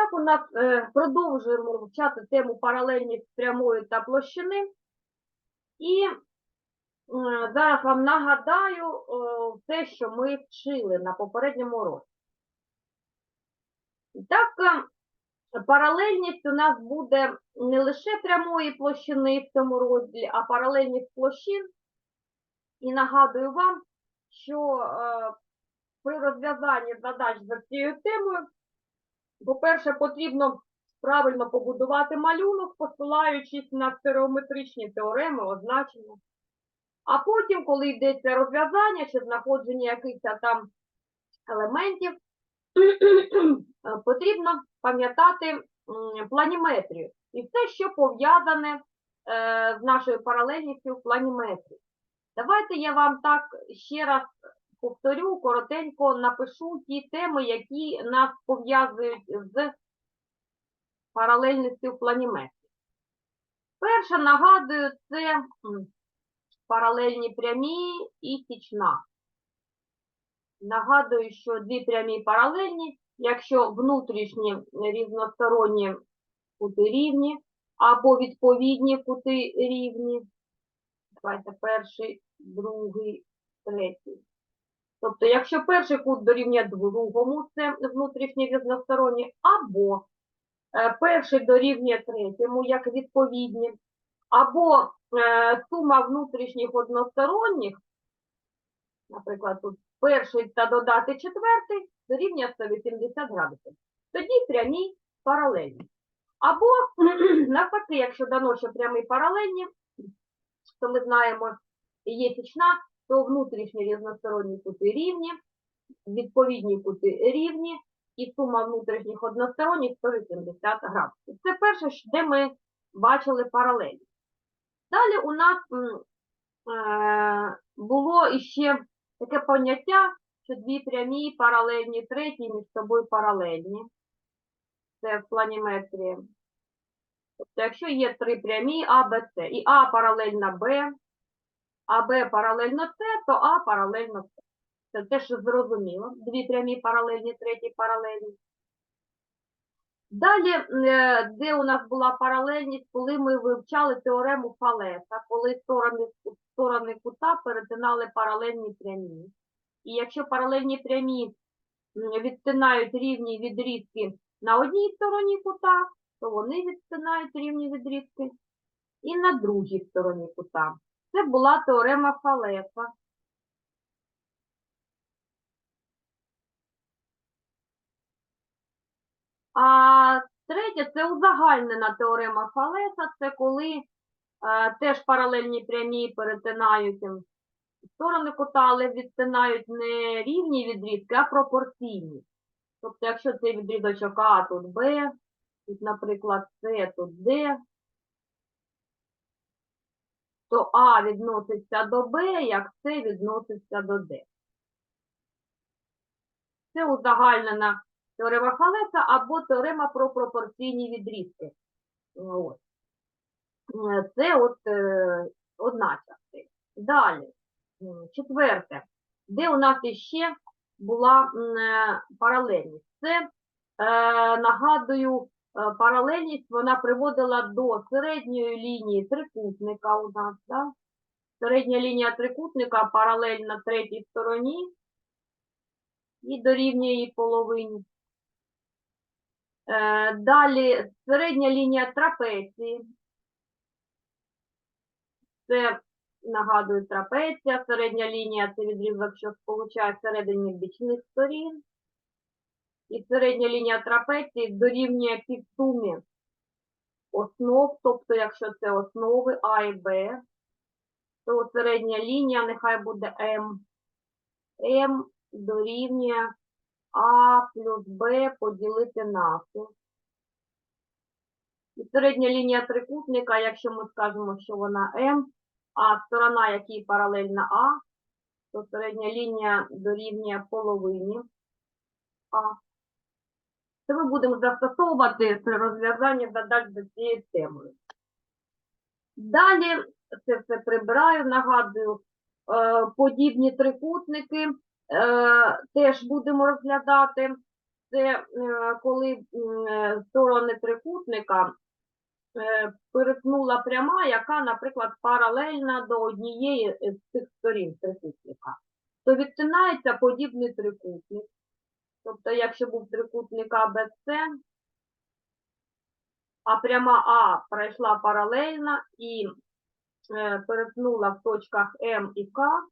так, у нас е, продовжуємо вивчати тему паралельність прямої та площини. І е, зараз вам нагадаю е, те, що ми вчили на попередньому році. І Так, е, паралельність у нас буде не лише прямої площини в цьому розділі, а паралельність площин. І нагадую вам, що е, при розв'язанні задач за цією темою по-перше, потрібно правильно побудувати малюнок, посилаючись на стереометричні теореми, означення. А потім, коли йдеться розв'язання чи знаходження якихось там елементів, потрібно пам'ятати планіметрію. І все, що пов'язане е, з нашою паралельністю в планіметрії. Давайте я вам так ще раз повторю, коротенько напишу ті теми, які нас пов'язують з паралельністю в планіметрі. Перше, нагадую, це паралельні прямі і січна. Нагадую, що дві прямі паралельні, якщо внутрішні різносторонні кути рівні, або відповідні кути рівні. Давайте перший, другий, третій. Тобто, якщо перший кут дорівнює другому, це внутрішній різносторонній, або е, перший дорівнює третьому, як відповідні, або е, сума внутрішніх односторонніх, наприклад, тут перший та додати четвертий, дорівнює 180 градусів. Тоді прямі паралельні. Або, навпаки, якщо дано, що прямі паралельні, то ми знаємо, є січна, то внутрішні різносторонні кути рівні, відповідні кути рівні, і сума внутрішніх односторонніх 180 градусів. Це перше, де ми бачили паралелі. Далі у нас е, було іще таке поняття, що дві прямі паралельні треті між собою паралельні. Це в планіметрії. Тобто, якщо є три прямі А, Б, С, і А паралельна Б, а Б паралельно С, то А паралельно С. Це те, що зрозуміло. Дві прямі паралельні, треті паралельні. Далі, е, де у нас була паралельність, коли ми вивчали теорему Фалеса, коли сторони, сторони кута перетинали паралельні прямі. І якщо паралельні прямі відтинають рівні відрізки на одній стороні кута, то вони відтинають рівні відрізки і на другій стороні кута. Це була теорема Фалеса. А третє це узагальнена теорема Фалеса, це коли е, теж паралельні прямі перетинають ем, сторони кута, але відтинають не рівні відрізки, а пропорційні. Тобто, якщо цей відрізочок А тут Б, тут, наприклад, С, тут Д, то А відноситься до Б, як С відноситься до Д. Це узагальнена теорема Фалеса або теорема про пропорційні відрізки. От. Е, Це от е, одна частина. Далі, четверте, де у нас іще була е, паралельність. Це, е, нагадую, е, паралельність вона приводила до середньої лінії трикутника у нас. Да? Середня лінія трикутника паралельна третій стороні і дорівнює її половині. Е, Далі середня лінія трапеції. Це, нагадую, трапеція. Середня лінія це відрізок, що сполучає середині бічних сторін. І середня лінія трапеції дорівнює підсумі основ, тобто, якщо це основи А і Б, то середня лінія нехай буде М. М дорівнює а плюс Б поділити навпіл. І середня лінія трикутника, якщо ми скажемо, що вона М, а сторона, якій паралельна А, то середня лінія дорівнює половині А. Це ми будемо застосовувати при розв'язанні задач за цією темою. Далі це все прибираю, нагадую, е, подібні трикутники е, теж будемо розглядати. це е, коли сторони трикутника перетнула пряма, яка, наприклад, паралельна до однієї з цих сторін трикутника. То відтинається подібний трикутник. Тобто, якщо був трикутник АБЦ, а пряма А пройшла паралельно і е, перетнула в точках М і К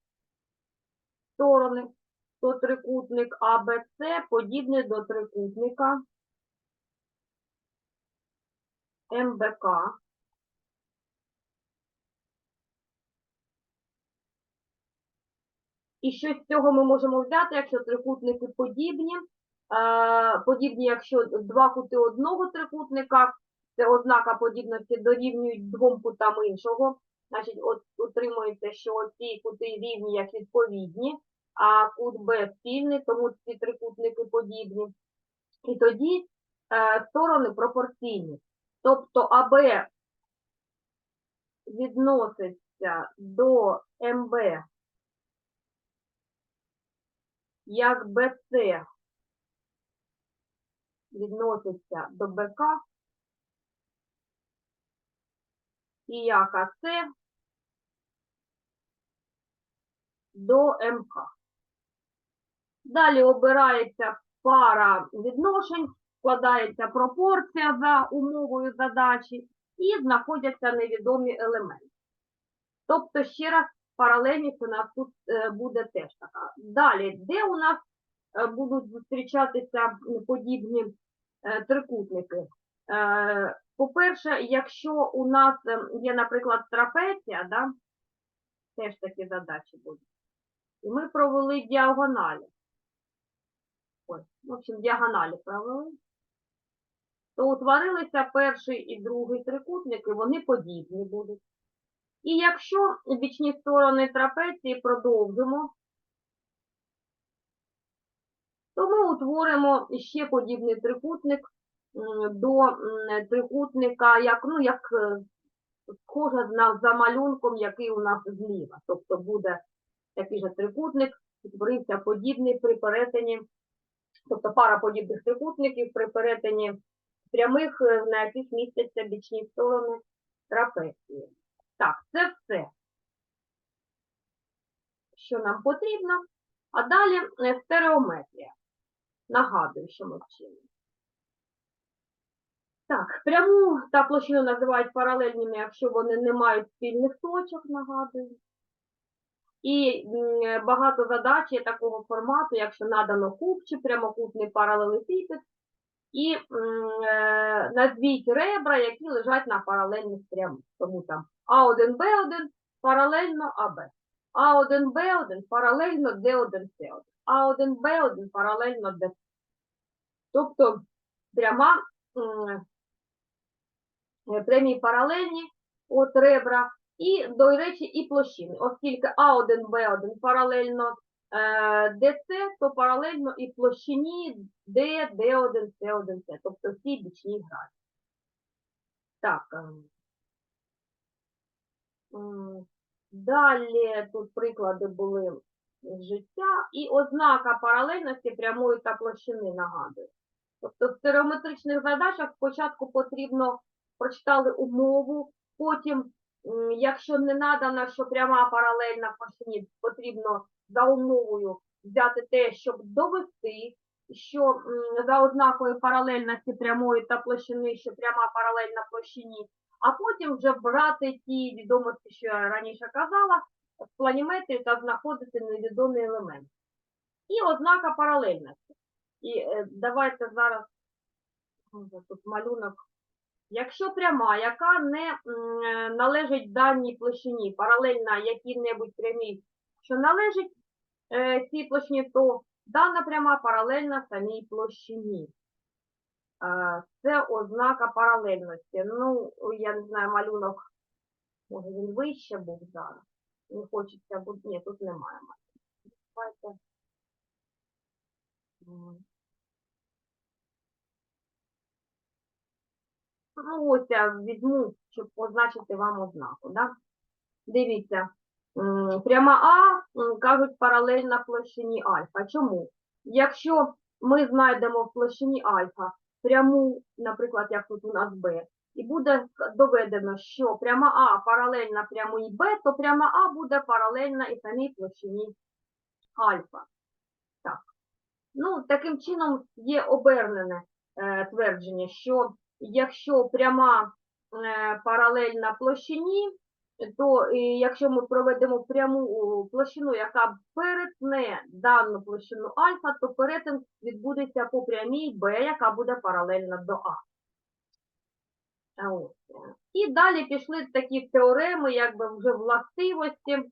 сторони, то трикутник АБЦ подібний до трикутника МБК. І що з цього ми можемо взяти, якщо трикутники подібні? Е, подібні, якщо два кути одного трикутника, це ознака подібності дорівнюють двом кутам іншого. Значить, от утримується, що ці кути рівні як відповідні, а кут Б спільний, тому ці трикутники подібні. І тоді е, сторони пропорційні. Тобто АБ відноситься до МБ як БЦ відноситься до БК і як АЦ до МК. Далі обирається пара відношень, складається пропорція за умовою задачі і знаходяться невідомі елементи. Тобто, ще раз, паралельність у нас тут е, буде теж така. Далі, де у нас е, будуть зустрічатися подібні е, трикутники? По-перше, якщо у нас е, є, наприклад, трапеція, да, теж такі задачі будуть. І ми провели діагоналі. В общем, діагоналі провели. То утворилися перший і другий трикутники, вони подібні будуть. І якщо бічні сторони трапеції продовжимо, то ми утворимо ще подібний трикутник до трикутника, як, ну, як е, схоже за малюнком, який у нас зліва. Тобто буде такий же трикутник, утворився подібний при перетині, тобто пара подібних трикутників при перетині прямих, е, на яких містяться бічні сторони трапеції. Так, це все, що нам потрібно. А далі е, стереометрія. Нагадую, що ми вчили. Так, пряму та площину називають паралельними, якщо вони не мають спільних точок, нагадую. І багато задач є такого формату, якщо надано куб чи прямокутний паралелепіпед, і е, назвіть ребра, які лежать на паралельних прямих. Тому там А1, Б1 паралельно АБ. А1, Б1 паралельно Д1, С1. А1, Б1 паралельно Д. Тобто пряма прямі паралельні от ребра, і, до речі, і площини. Оскільки А1, Б1 паралельно е, ДС, то паралельно і площині Д, Д1, С1, С. Тобто всі бічні грані. Так. Далі тут приклади були життя. І ознака паралельності прямої та площини нагадую. Тобто в стереометричних задачах спочатку потрібно прочитали умову, потім, якщо не надано, що пряма паралельна площині, потрібно за умовою взяти те, щоб довести, що за ознакою паралельності прямої та площини, що пряма паралельна площині, а потім вже брати ті відомості, що я раніше казала, в планіметрі та знаходити невідомі елементи. І ознака паралельності. І е, давайте зараз тут малюнок. Якщо пряма, яка не е, належить даній площині, паралельна якій-небудь прямій, що належить е, цій площині, то дана пряма паралельна самій площині. Це ознака паралельності. Ну, я не знаю, малюнок, може він вище був зараз. Не хочеться, бо ні, тут немає. Давайте. Ну, ось я візьму, щоб позначити вам ознаку. Да? Дивіться, пряма А, кажуть, паралельна площині альфа. Чому? Якщо ми знайдемо в площині альфа пряму, наприклад, як тут у нас Б, і буде доведено, що пряма А паралельна прямій Б, то пряма А буде паралельна і самій площині альфа. Так. Ну, таким чином є обернене е, твердження, що якщо пряма е, паралельна площині, то е, якщо ми проведемо пряму площину, яка перетне дану площину альфа, то перетин відбудеться по прямій Б, яка буде паралельна до А. І далі пішли такі теореми, якби вже властивості. Е,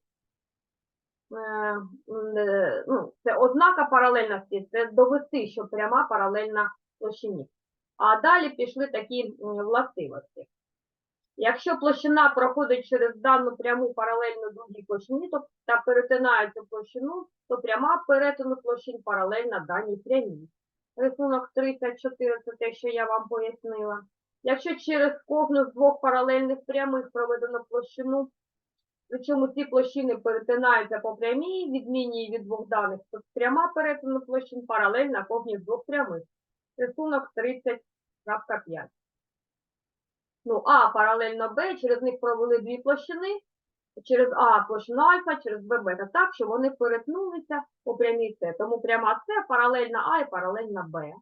е, ну, це ознака паралельності, це довести, що пряма паралельна площині. А далі пішли такі властивості. Якщо площина проходить через дану пряму паралельно другій площині, то та перетинає цю площину, то пряма перетину площин паралельна даній прямій. Рисунок 34 це те, що я вам пояснила. Якщо через кожну з двох паралельних прямих проведено площину, причому ці площини перетинаються по прямій, відмінній від двох даних, то пряма перетину площин паралельна кожній з двох прямих. Рисунок 30.5. Ну, А паралельно Б, через них провели дві площини, через А площину альфа, через Б бета, так, що вони перетнулися по прямій С. Тому пряма С паралельна А і паралельна Б.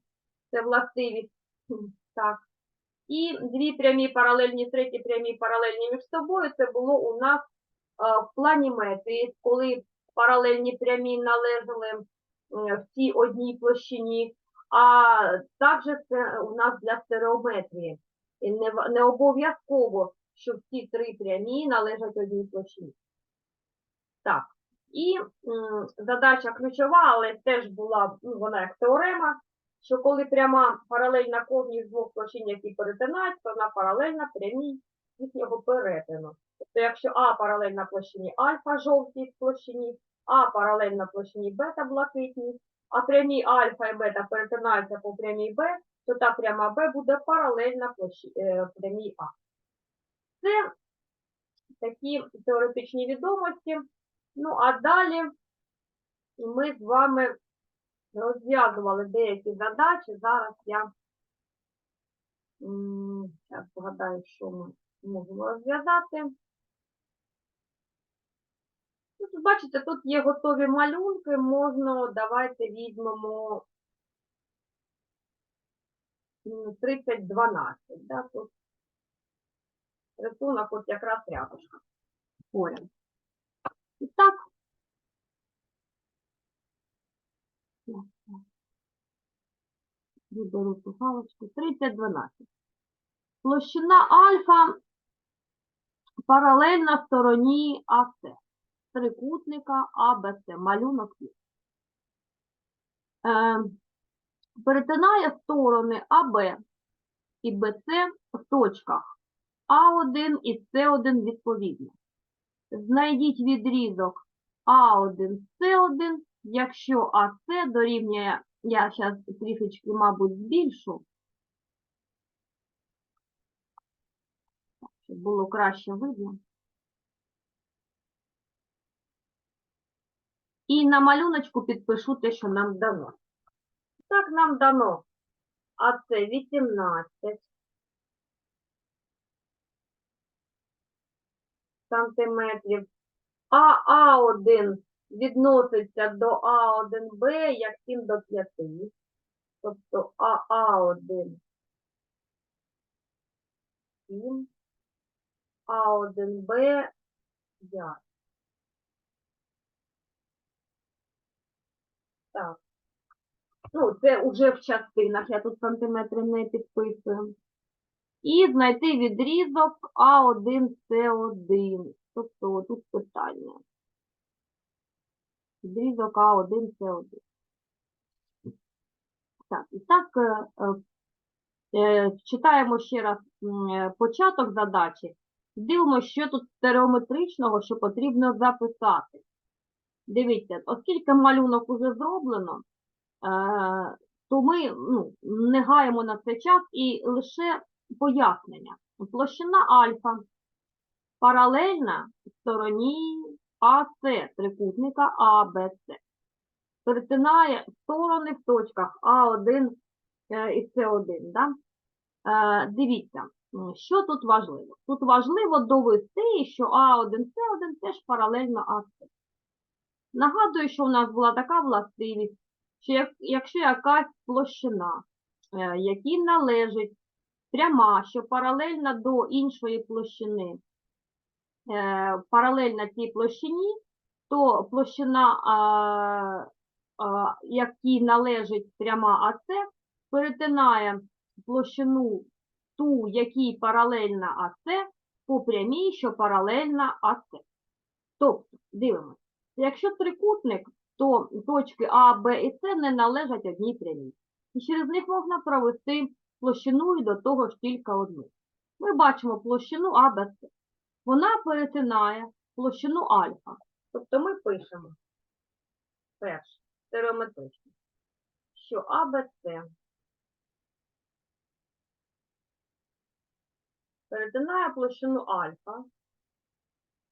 Це властивість. Так. І дві прямі паралельні, треті прямі паралельні між собою. Це було у нас е, в плані метрії, коли паралельні прямі належали м, всі одній площині, а також це у нас для стереометрії. І не, не обов'язково, що всі три прямі належать одній площині. Так. І м, задача ключова, але теж була, ну, вона як теорема, що коли пряма паралельна кожній з двох площин, які перетинають, то вона паралельна прямій їхнього перетину. Тобто, якщо А паралельна площині альфа жовтій площині, А паралельна площині бета блакитній, а прямі альфа і бета перетинаються по прямій Б, то та пряма Б буде паралельна е, прямій А. Це такі теоретичні відомості. Ну, а далі ми з вами розв'язували деякі задачі. Зараз я зараз згадаю, що ми можемо розв'язати. Тут, бачите, тут є готові малюнки, можна, давайте візьмемо 3012, да, рисунок от якраз рядышком поряд. І так. Виберу ту галочку. 3012. Площина альфа паралельна стороні АС. Трикутника АБС. Малюнок є. Е, перетинає сторони АБ і БС в точках А1 і С1 відповідно. Знайдіть відрізок А1, С1, якщо АС дорівнює, я зараз трішечки, мабуть, збільшу, щоб було краще видно. І на малюночку підпишу те, що нам дано. Так, нам дано АС 18 сантиметрів, а А1 відноситься до А1Б як 7 до 5. Тобто АА1 7, А1Б 5. Так. Ну, це вже в частинах, я тут сантиметри не підписую. І знайти відрізок А1, С1. Тобто тут питання. Відрізок А1, С1. Так, і так, е, е, е, читаємо ще раз початок задачі. Дивимося, що тут стереометричного, що потрібно записати. Дивіться, оскільки малюнок уже зроблено, то ми ну, не гаємо на це час і лише пояснення. Площина альфа паралельна стороні АС трикутника АБС. перетинає сторони в точках А1 е, і С1. Да? Е, Дивіться, що тут важливо? Тут важливо довести, що А1, С1 теж паралельно АС. Нагадую, що у нас була така властивість, що як, якщо якась площина, е, якій належить пряма, що паралельна до іншої площини, е, паралельна цій площині, то площина, якій належить пряма АС, перетинає площину ту, якій паралельна АС, по прямій, що паралельна АС. Тобто, дивимося, якщо трикутник, то точки А, Б і С не належать одній прямій. І через них можна провести площину і до того ж тільки одну. Ми бачимо площину А, Б, С. Вона перетинає площину альфа. Тобто ми пишемо перше, стереометрично, що А, Б, С перетинає площину альфа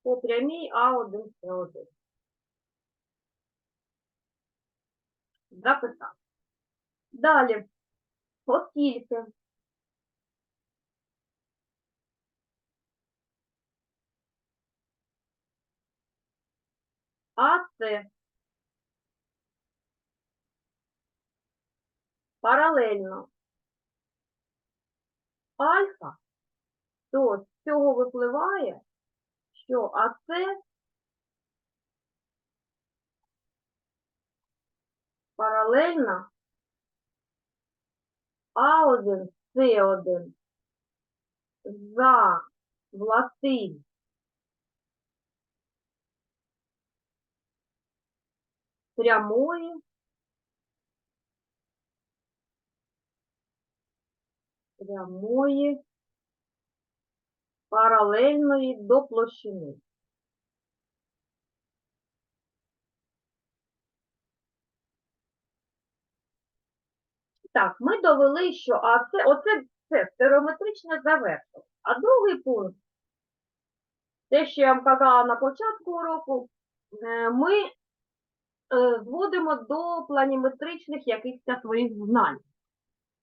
по прямій А1, Записав. Далі, оскільки АС паралельно альфа, то з цього випливає, що АС паралельно А1, С1 за властивість прямої прямої паралельної до площини. Так, ми довели, що а це, оце це стереометричне завершення. А другий пункт, те, що я вам казала на початку уроку, е, ми е, зводимо до планіметричних якихось своїх знань.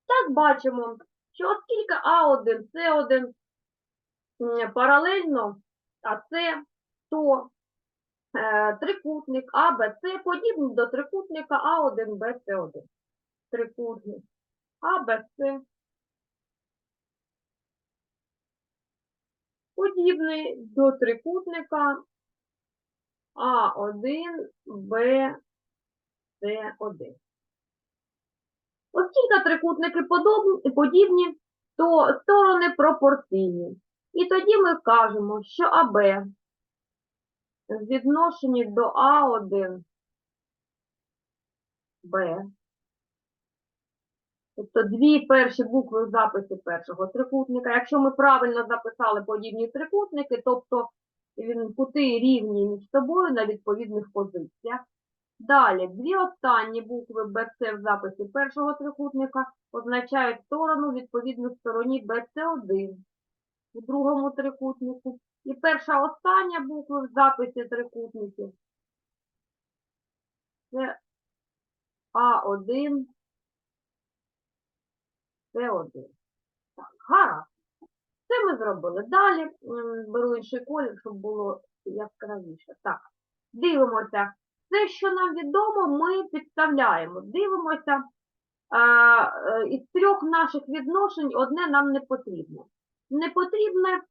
Так бачимо, що оскільки А1, С1 м, паралельно АС, то е, трикутник А, Б, С подібний до трикутника А1, Б, С1. Трикутник А, Б, С подібний до трикутника А1, Б, С1. Оскільки трикутники подібні, то сторони пропорційні. І тоді ми кажемо, що АБ в відношенні до А1, Б, тобто дві перші букви в записі першого трикутника. Якщо ми правильно записали подібні трикутники, тобто він- кути рівні між собою на відповідних позиціях. Далі, дві останні букви BC в записі першого трикутника означають сторону відповідно стороні BC1 у другому трикутнику. І перша остання буква в записі трикутників це А1, С1. Так, гаразд. Це ми зробили. Далі беру інший колір, щоб було яскравіше. Так, дивимося. Все, що нам відомо, ми підставляємо. Дивимося. А, е, із трьох наших відношень одне нам не потрібно. Не потрібне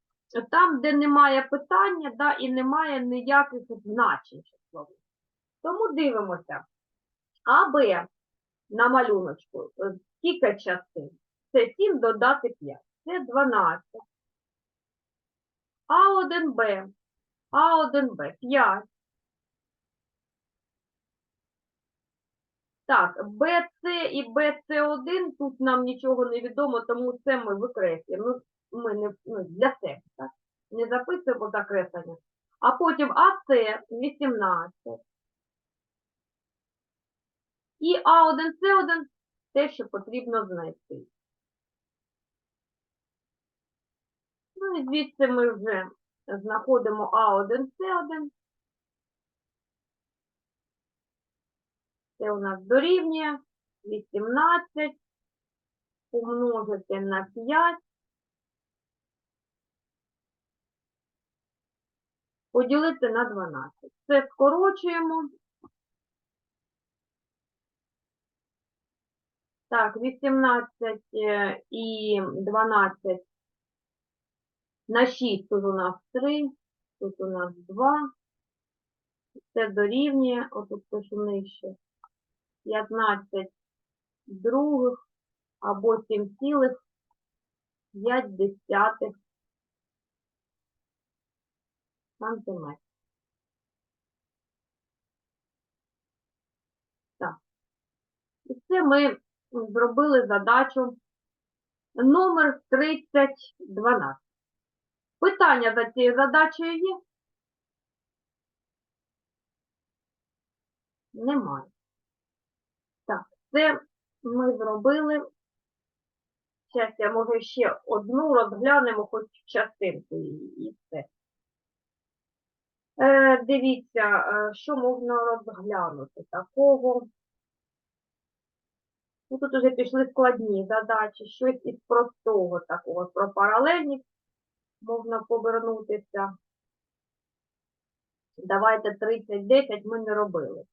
там, де немає питання, да, і немає ніяких значень числових. Тому дивимося. АБ на малюночку. е, Скільки частин? Це 7 додати 5. Це 12. А1Б. А1Б 5. Так, BC і BC1, тут нам нічого не відомо, тому це ми викреслюємо. Ну, ми не, ну, для себе, так? Не записуємо закреслення. А потім АС 18. І А1, С1 те, що потрібно знайти. Ну і звідси ми вже знаходимо А1, С1. Це у нас дорівнює 18 помножити на 5 поділити на 12. Це скорочуємо. Так, 18 е, і 12 на 6 тут у нас 3, тут у нас 2. Це дорівнює, отут пишу нижче, 15 других або 7,5 сантиметрів. Так. І це ми зробили задачу номер 3012. Питання за цією задачею є? Немає. Так, це ми зробили. Зараз я може ще одну розглянемо, хоч частинку її і все. Е, дивіться, е, що можна розглянути такого. Ну, тут уже пішли складні задачі, щось із простого такого про паралельність можна повернутися. Давайте 30-10 ми не робили.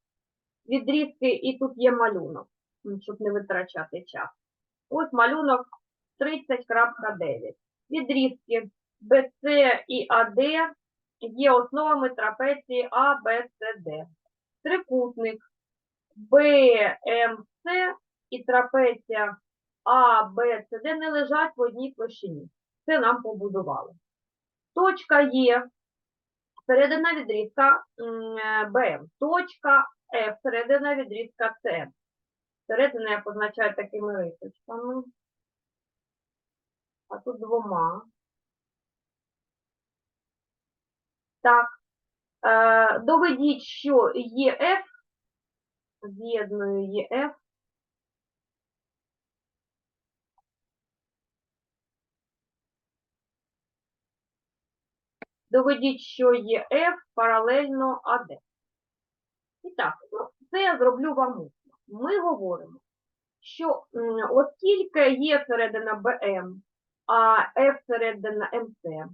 Відрізки і тут є малюнок, щоб не витрачати час. Ось малюнок 30.9. Відрізки BC і AD є основами трапеції ABCD. Трикутник BMC і трапеція ABCD не лежать в одній площині. Це нам побудували. Точка Є, середина відрізка м, е, БМ. Точка F, середина відрізка С. Середина я позначаю такими рисочками. А тут двома. Так. Е, доведіть, що ЄФ з'єдную ЄФ Доведіть, що ЄФ паралельно АД. І так, ну, це я зроблю вам усно. Ми говоримо, що оскільки є середина БМ, а F середина МС,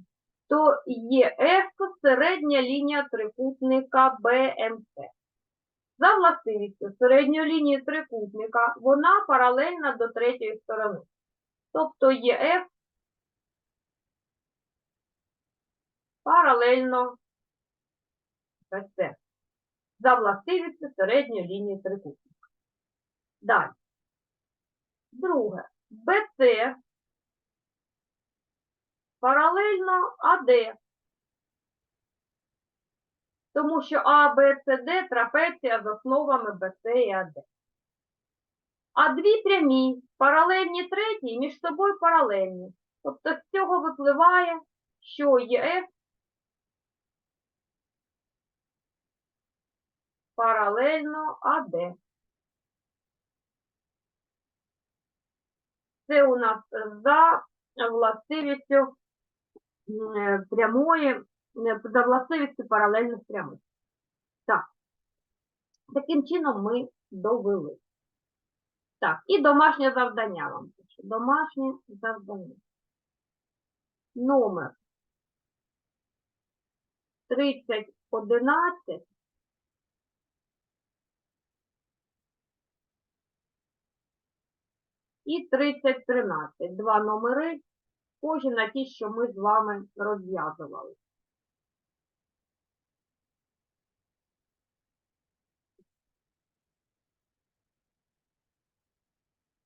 то ЄФ середня лінія трикутника БМС. За властивістю середньої лінії трикутника вона паралельна до третьої сторони. Тобто ЄФ паралельно БС. За властивістю середньої лінії трикутника. Далі. Друге. БС паралельно АД. Тому що А, Б, С, Д трапеція з основами БС і АД. А дві прямі, паралельні третій, між собою паралельні. Тобто з цього випливає, що ЄФ паралельно АД. Це у нас за властивістю е, прямої, е, за властивістю паралельних прямих. Так. Таким чином ми довели. Так, і домашнє завдання вам пишу. Домашнє завдання. Номер 3011 і 3013. Два номери, схожі на ті, що ми з вами розв'язували.